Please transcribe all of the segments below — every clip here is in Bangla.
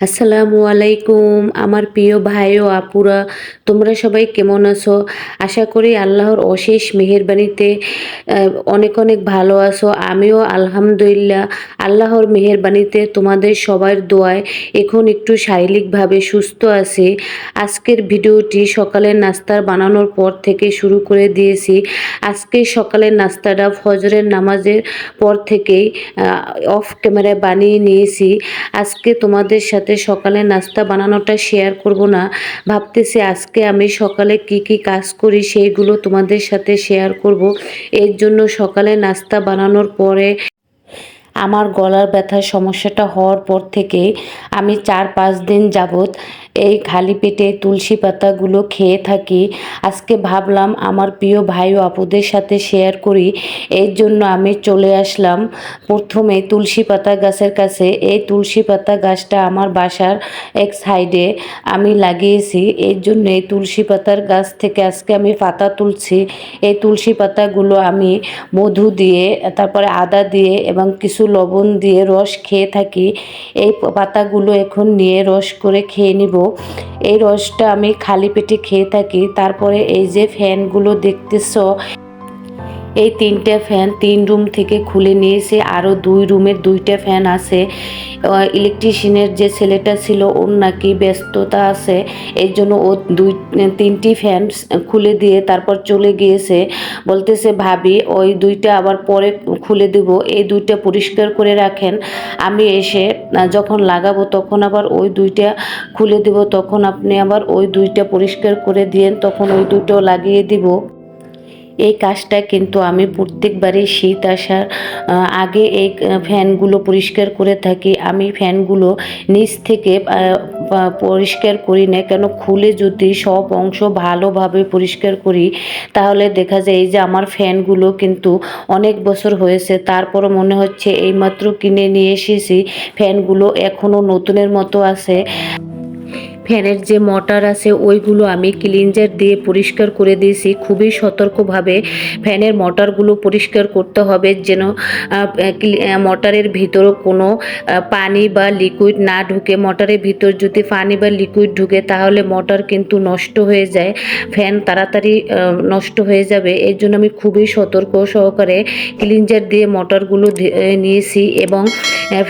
আসসালামু আলাইকুম। আমার প্রিয় ভাই ও আপুরা, তোমরা সবাই কেমন আছো? আশা করি আল্লাহর অশেষ মেহেরবানিতে অনেক অনেক ভালো আছো। আমিও আলহামদুলিল্লাহ আল্লাহর মেহেরবানিতে তোমাদের সবার দোয়ায় এখন একটু শারীরিকভাবে সুস্থ আছি। আজকের ভিডিওটি সকালের নাস্তার বানানোর পর থেকে শুরু করে দিয়েছি। আজকে সকালের নাস্তাটা ফজরের নামাজের পর থেকেই অফ ক্যামেরায় বানিয়ে নিয়েছি। আজকে তোমাদের সাথে সকালে নাস্তা বানানোটা শেয়ার করব না। ভাবতেছি আজকে আমি সকালে কি কি কাজ করি সেইগুলো তোমাদের সাথে শেয়ার করব। এর জন্য সকালে নাস্তা বানানোর পরে আমার গলার ব্যথার সমস্যাটা হওয়ার পর থেকে আমি চার পাঁচ দিন যাবৎ এই খালি পেটে তুলসী পাতাগুলো খেয়ে থাকি। আজকে ভাবলাম আমার প্রিয় ভাই ও আপুদের সাথে শেয়ার করি। এর জন্য আমি চলে আসলাম প্রথমে তুলসী পাতা গাছের কাছে। এই তুলসী পাতা গাছটা আমার বাসার এক সাইডে আমি লাগিয়েছি। এর জন্য এই তুলসী পাতার গাছ থেকে আজকে আমি পাতা তুলছি। এই তুলসী পাতাগুলো আমি মধু দিয়ে, তারপরে আদা দিয়ে এবং কিছু লবণ দিয়ে রস খেয়ে থাকি। এই পাতাগুলো এখন নিয়ে রস করে খেয়ে নিব। এই রসটা আমি খালি পেটে খেয়ে থাকি। তারপরে এই যে ফ্যানগুলো দেখতেছো এই তিনটে ফ্যান তিন রুম থেকে খুলে নিয়েছে আরও দুই রুমের দুইটা ফ্যান আছে। ইলেকট্রিশিয়ানের যে ছেলেটা ছিল, ওর নাকি ব্যস্ততা আছে। এর জন্য ও দুই, তিনটি ফ্যান খুলে দিয়ে তারপর চলে গিয়েছে। বলতেছে, ভাবি, ওই দুইটা আবার পরে খুলে দেব। এই দুইটা পরিষ্কার করে রাখেন। আমি এসে যখন লাগাবো, তখন আবার ওই দুইটা খুলে দেব। তখন আপনি আবার ওই দুইটা পরিষ্কার করে দিয়েন। তখন ওই দুটো লাগিয়ে দিব। এই কাজটা কিন্তু আমি প্রত্যেকবারই শীত আসার আগে এই ফ্যানগুলো পরিষ্কার করে থাকি। আমি ফ্যানগুলো নিচ থেকে পরিষ্কার করি না। কেন খুলে যদি সব অংশ ভালোভাবে পরিষ্কার করি, তাহলে দেখা যায় এই যে আমার ফ্যানগুলো কিন্তু অনেক বছর হয়েছে। তারপরও মনে হচ্ছে এইমাত্র কিনে নিয়ে এসেছি। ফ্যানগুলো এখনও নতুনের মতো আছে। ফ্যানের যে মোটর আছে, ওইগুলো আমি ক্লিনজার দিয়ে পরিষ্কার করে দিয়েছি। খুবই সতর্কভাবে ফ্যানের মোটরগুলো পরিষ্কার করতে হবে যেন মোটরের ভিতরে কোনো পানি বা লিকুইড না ঢুকে। মোটরের ভিতর যদি পানি বা লিকুইড ঢুকে, তাহলে মোটর কিন্তু নষ্ট হয়ে যায়। ফ্যান তাড়াতাড়ি নষ্ট হয়ে যাবে। এর জন্য আমি খুবই সতর্ক সহকারে ক্লিনজার দিয়ে মোটরগুলো নিয়েছি এবং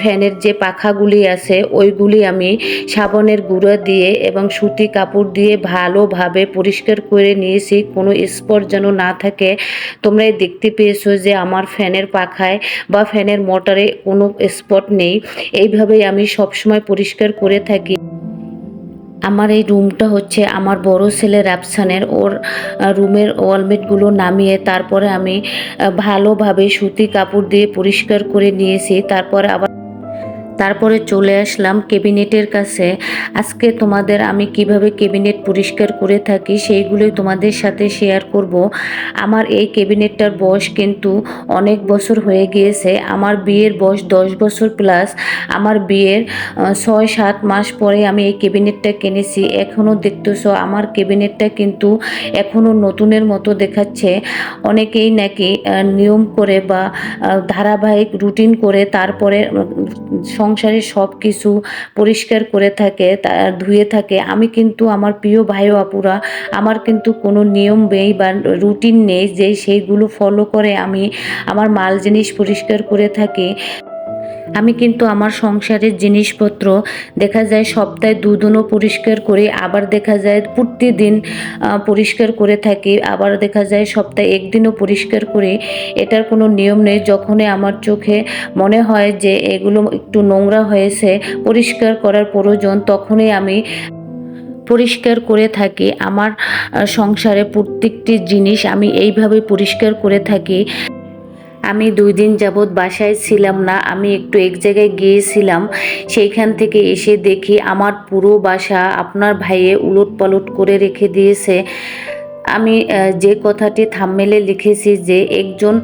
ফ্যানের যে পাখাগুলি আছে, ওইগুলি আমি সাবানের গুঁড়া দিয়ে এবং সুতি কাপড় দিয়ে ভালোভাবে পরিষ্কার করে নিয়েছি। কোনো স্পট যেন না থাকে। তোমরা দেখতে পেয়েছ যে আমার ফ্যানের পাখায় বা ফ্যানের মোটরে কোনো স্পট নেই। এইভাবেই আমি সবসময় পরিষ্কার করে থাকি। আমার এই রুমটা হচ্ছে আমার বড় ছেলে রাফসানের। ওর রুমের ওয়ালমেটগুলো নামিয়ে তারপরে আমি ভালোভাবে সুতি কাপড় দিয়ে পরিষ্কার করে নিয়েছি। তারপরে আবার তারপরে চলে আসলাম কেবিনেটের কাছে। আজকে তোমাদের আমি কীভাবে কেবিনেট পরিষ্কার করে থাকি সেইগুলোই তোমাদের সাথে শেয়ার করব। আমার এই কেবিনেটটার বয়স কিন্তু অনেক বছর হয়ে গিয়েছে। আমার বিয়ের বয়স দশ বছর প্লাস আমার বিয়ের ছয় সাত মাস পরে আমি এই কেবিনেটটা কিনেছি। এখনও দেখতেছো আমার কেবিনেটটা কিন্তু এখনও নতুনের মতো দেখাচ্ছে। অনেকেই নাকি নিয়ম করে বা ধারাবাহিক রুটিন করে তারপরে সংসারে সব কিছু পরিষ্কার করে থাকে, তা ধুয়ে থাকে। আমি কিন্তু আমার প্রিয় ভাই আপুরা, আমার কিন্তু কোনো নিয়ম নেই বা রুটিন নেই যে সেইগুলো ফলো করে আমি আমার মাল জিনিস পরিষ্কার করে থাকি। আমি কিন্তু আমার সংসারের জিনিসপত্র দেখা যায় সপ্তাহে দুদিনও পরিষ্কার করি, আবার দেখা যায় প্রতিদিন পরিষ্কার করে থাকি, আবার দেখা যায় সপ্তাহে একদিনও পরিষ্কার করি। এটার কোনো নিয়ম নেই। যখনই আমার চোখে মনে হয় যে এগুলো একটু নোংরা হয়েছে, পরিষ্কার করার প্রয়োজন, তখনই আমি পরিষ্কার করে থাকি। আমার সংসারে প্রত্যেকটি জিনিস আমি এইভাবে পরিষ্কার করে থাকি। আমি দুই দিন যাবৎ বাসায় ছিলাম না, আমি একটু এক জায়গায় গিয়েছিলাম। সেইখান থেকে এসে দেখি আমার পুরো বাসা আপনার ভাইয়ে উলট পালট করে রেখে দিয়েছে। আমি যে কথাটি থাম্মেলে লিখেছি যে একজন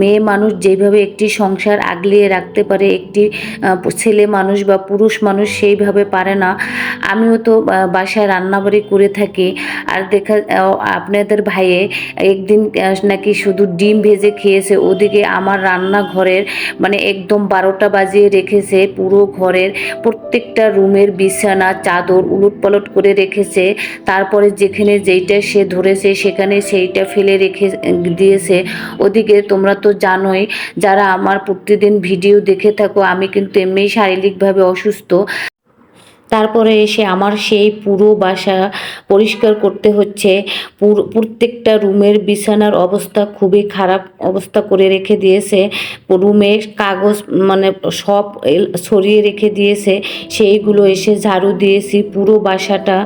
মেয়ে মানুষ যেভাবে একটি সংসার আগলিয়ে রাখতে পারে, একটি ছেলে মানুষ বা পুরুষ মানুষ সেইভাবে পারে না। আমিও তো বাসায় রান্নাবাড়ি করে থাকি। আর দেখা আপনাদের ভাইয়ে একদিন নাকি শুধু ডিম ভেজে খেয়েছে, ওদিকে আমার রান্নাঘরের মানে একদম বারোটা বাজিয়ে রেখেছে, পুরো ঘরের প্রত্যেকটা রুমের বিছানা, চাদর উলট পালট করে রেখেছে। তারপরে যেখানে যেইটা সে ধরেছে, সেখানে সেইটা ফেলে রেখে, দিয়েছে। ওদিকে তোমরা তো জানোই, যারা আমার প্রতিদিন ভিডিও দেখে থাকো, আমি কিন্তু এমনি শারীরিকভাবে অসুস্থ। তারপরে এসে আমার সেই পুরো বাসা পরিষ্কার করতে হচ্ছে। প্রত্যেকটা রুমের বিছানার অবস্থা খুবই খারাপ অবস্থা করে রেখে দিয়েছে। রুমে কাগজ মানে সব সরিয়ে রেখে দিয়েছে। সেইগুলো এসে ঝাড়ু দিয়েছি, পুরো বাসাটা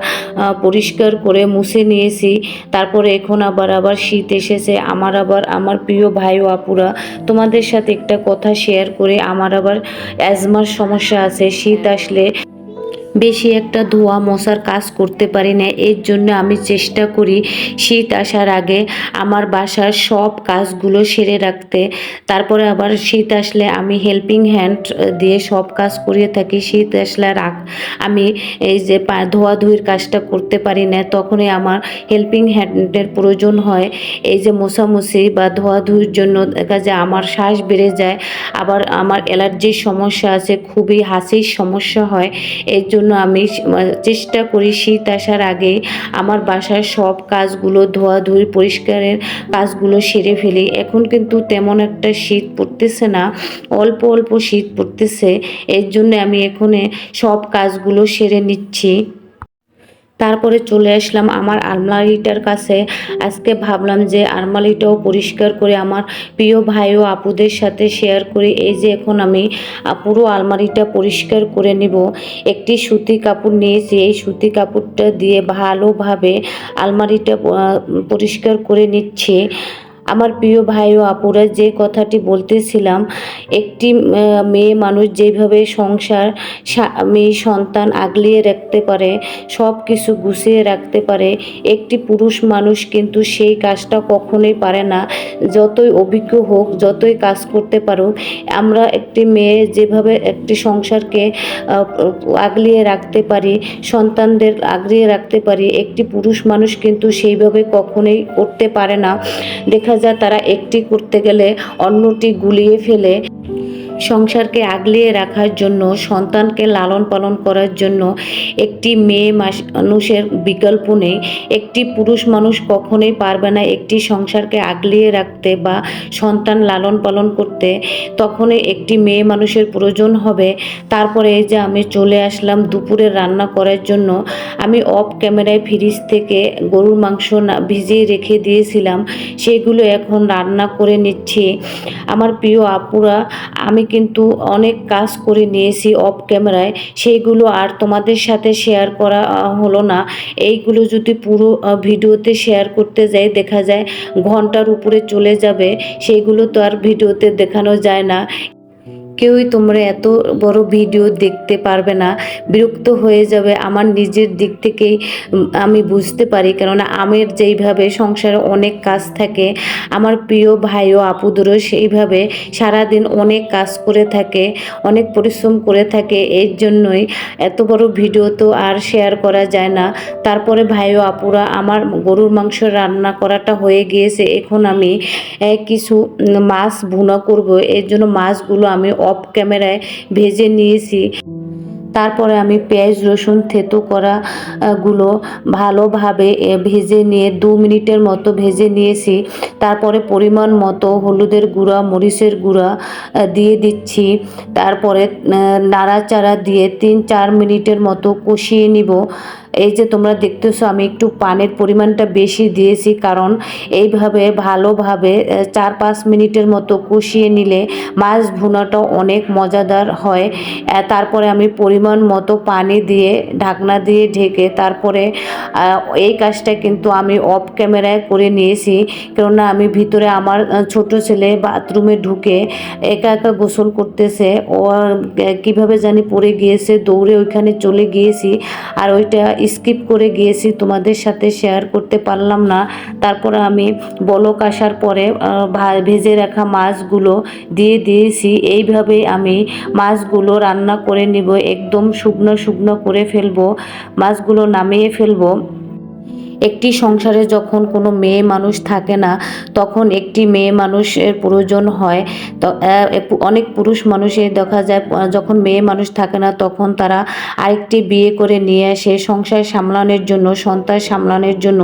পরিষ্কার করে মুছে নিয়েছি। তারপরে এখন আবার আবার শীত এসেছে। আমার আবার, আমার প্রিয় ভাই ও আপুরা, তোমাদের সাথে একটা কথা শেয়ার করে আমার আবার অ্যাজমার সমস্যা আছে। শীত আসলে বেশি একটা ধোয়া মশার কাজ করতে পারি না। এর জন্য আমি চেষ্টা করি শীত আসার আগে আমার বাসার সব কাজগুলো সেরে রাখতে। তারপরে আবার শীত আসলে আমি হেল্পিং হ্যান্ড দিয়ে সব কাজ করিয়ে থাকি। শীত আসলে রাখ আমি এই যে ধোয়াধুয়ির কাজটা করতে পারি না। তখনই আমার হেল্পিং হ্যান্ডের প্রয়োজন হয়। এই যে মোছামুছি বা ধোয়াধুয়ির জন্য দেখা যায় আমার শ্বাস বেড়ে যায়। আবার আমার অ্যালার্জির সমস্যা আছে, খুবই হাসির সমস্যা হয়। এর জন্য আমি চেষ্টা করি শীত আসার আগে আমার বাসার সব কাজগুলো ধোয়াধুয়ি, পরিষ্কারের কাজগুলো সেরে ফেলি। এখন কিন্তু তেমন একটা শীত পড়তেছে না, অল্প অল্প শীত পড়তেছে। এর জন্য আমি এখানে সব কাজগুলো সেরে নিচ্ছি। তারপরে চলে আসলাম আমার আলমারিটার কাছে। আজকে ভাবলাম যে আলমারিটাও পরিষ্কার করে আমার প্রিয় ভাই ও আপুদের সাথে শেয়ার করে। এই যে এখন আমি পুরো আলমারিটা পরিষ্কার করে নিব। একটি সুতি কাপড় নিয়েছি। এই সুতি কাপড়টা দিয়ে ভালোভাবে আলমারিটা পরিষ্কার করে নিচ্ছি। আমার প্রিয় ভাই ও আপুরা, যে কথাটি বলতেছিলাম, একটি মেয়ে মানুষ যেভাবে সংসার মেয়ে সন্তান আগলিয়ে রাখতে পারে সব কিছু গুছিয়ে রাখতে পারে, একটি পুরুষ মানুষ কিন্তু সেই কাজটা কখনোই পারে না। যতই অভিজ্ঞ হোক, যতই কাজ করতে পারুক, আমরা একটি মেয়ে যেভাবে একটি সংসারকে আগলিয়ে রাখতে পারি, সন্তানদের আগলিয়ে রাখতে পারি, একটি পুরুষ মানুষ কিন্তু সেইভাবে কখনোই করতে পারে না। দেখা যায় তারা একটি করতে গেলে অন্যটি গুলিয়ে ফেলে। সংসারকে আগলিয়ে রাখার জন্য, সন্তানকে লালন পালন করার জন্য একটি মেয়ে মানুষের বিকল্প নেই। একটি পুরুষ মানুষ কখনোই পারবে না একটি সংসারকে আগলিয়ে রাখতে বা সন্তান লালন পালন করতে। তখনই একটি মেয়ে মানুষের প্রয়োজন হবে। তারপরে এই যে আমি চলে আসলাম দুপুরে রান্না করার জন্য আমি অফ ক্যামেরায় ফ্রিজ থেকে গরুর মাংস ভিজিয়ে রেখে দিয়েছিলাম, সেগুলো এখন রান্না করে নিচ্ছি। আমার প্রিয় আপুরা, আমি কিন্তু অনেক কাজ করে নিয়েছি অফ ক্যামেরায় সেইগুলো আর তোমাদের সাথে শেয়ার করা হলো না। এইগুলো যদি পুরো ভিডিওতে শেয়ার করতে যাই, দেখা যায় ঘণ্টার উপরে চলে যাবে সেইগুলো তো আর ভিডিওতে দেখানো যায় না। কেউই তোমরা এত বড় ভিডিও দেখতে পারবে না, বিরক্ত হয়ে যাবে আমার নিজের দিক থেকেই আমি বুঝতে পারি। কেননা আমের যেইভাবে সংসারে অনেক কাজ থাকে, আমার প্রিয় ভাই ও আপুদেরও সেইভাবে সারাদিন অনেক কাজ করে থাকে, অনেক পরিশ্রম করে থাকে। এর জন্যই এত বড় ভিডিও তো আর শেয়ার করা যায় না। তারপরে ভাই ও আপুরা আমার গরুর মাংস রান্না করাটা হয়ে গিয়েছে। এখন আমি কিছু মাছ ভুনা করব। এর জন্য মাছগুলো আমি অফ ক্যামেরায় ভেজে নিয়েছি। তারপরে আমি পেঁয়াজ, রসুন, থেতো করা গুলো ভালোভাবে ভেজে নিয়ে দু মিনিটের মতো ভেজে নিয়েছি। তারপরে পরিমাণ মতো হলুদের গুঁড়া, মরিচের গুঁড়া দিয়ে দিচ্ছি। তারপরে নাড়াচাড়া দিয়ে তিন চার মিনিটের মতো কষিয়ে নিব। এই যে তোমরা দেখতেছো, আমি একটু পানের পরিমাণটা বেশি দিয়েছি, কারণ এইভাবে ভালোভাবে চার পাঁচ মিনিটের মতো কষিয়ে নিলে মাছ ভুনাটা অনেক মজাদার হয়। তারপরে আমি পরিমাণ মতো পানি দিয়ে ঢাকনা দিয়ে ঢেকে তারপরে এই কাজটা কিন্তু আমি অফ ক্যামেরায় করে নিয়েছি, কেননা আমি ভিতরে আমার ছোট ছেলে বাথরুমে ঢুকে একা একা গোসল করতেছে, ও কীভাবে জানি পড়ে গিয়েছে, দৌড়ে ওইখানে চলে গিয়েছি, আর ওইটা স্কিপ করে গিয়েছি, তোমাদের সাথে শেয়ার করতে পারলাম না। তারপরে আমি বলক আসার পরে ভেজে রাখা মাছগুলো দিয়ে দিয়েছি। এইভাবেই আমি মাছগুলো রান্না করে নিব, একদম শুকনো শুকনো করে ফেলব, মাছগুলো নামিয়ে ফেলব। একটি সংসারে যখন কোনো মেয়ে মানুষ থাকে না, তখন একটি মেয়ে মানুষের প্রয়োজন হয়। তো অনেক পুরুষ মানুষের দেখা যায় যখন মেয়ে মানুষ থাকে না, তখন তারা আরেকটি বিয়ে করে নিয়ে আসে সংসার সামলানোর জন্য, সন্তান সামলানোর জন্য।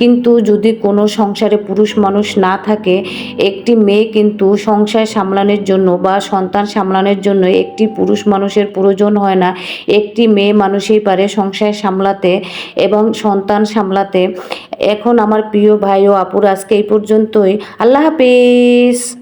কিন্তু যদি কোনো সংসারে পুরুষ মানুষ না থাকে, একটি মেয়ে কিন্তু সংসার সামলানোর জন্য বা সন্তান সামলানোর জন্য একটি পুরুষ মানুষের প্রয়োজন হয় না। একটি মেয়ে মানুষই পারে সংসার সামলাতে এবং সন্তান সামলাতে এখন আমার প্রিয় ভাই ও আপুর আজকে এই পর্যন্তই। আল্লাহ হাফিজ।